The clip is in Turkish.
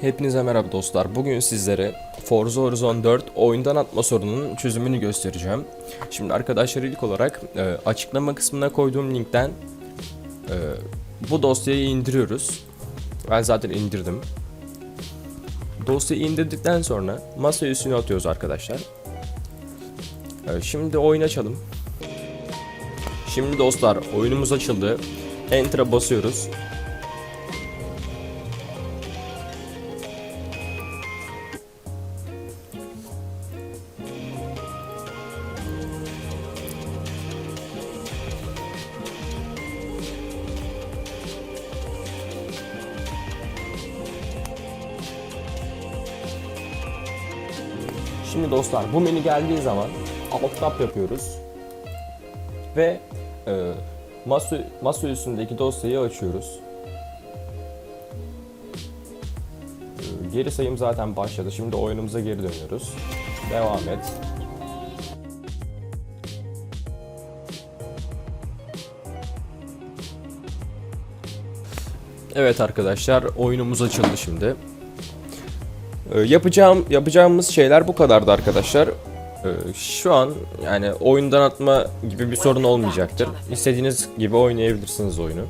Hepinize merhaba dostlar. Bugün sizlere Forza Horizon 4 oyundan atma sorununun çözümünü göstereceğim. Şimdi arkadaşlar ilk olarak e, açıklama kısmına koyduğum linkten e, bu dosyayı indiriyoruz. Ben zaten indirdim. Dosyayı indirdikten sonra masa üstüne atıyoruz arkadaşlar. E, şimdi oyun açalım. Şimdi dostlar oyunumuz açıldı. Enter'a basıyoruz. Şimdi dostlar bu menü geldiği zaman alt tab yapıyoruz. Ve e, masa, masa üstündeki dosyayı açıyoruz. E, geri sayım zaten başladı. Şimdi oyunumuza geri dönüyoruz. Devam et. Evet arkadaşlar oyunumuz açıldı şimdi. Ee, yapacağım yapacağımız şeyler bu kadardı arkadaşlar. Ee, şu an yani oyundan atma gibi bir sorun olmayacaktır. İstediğiniz gibi oynayabilirsiniz oyunu.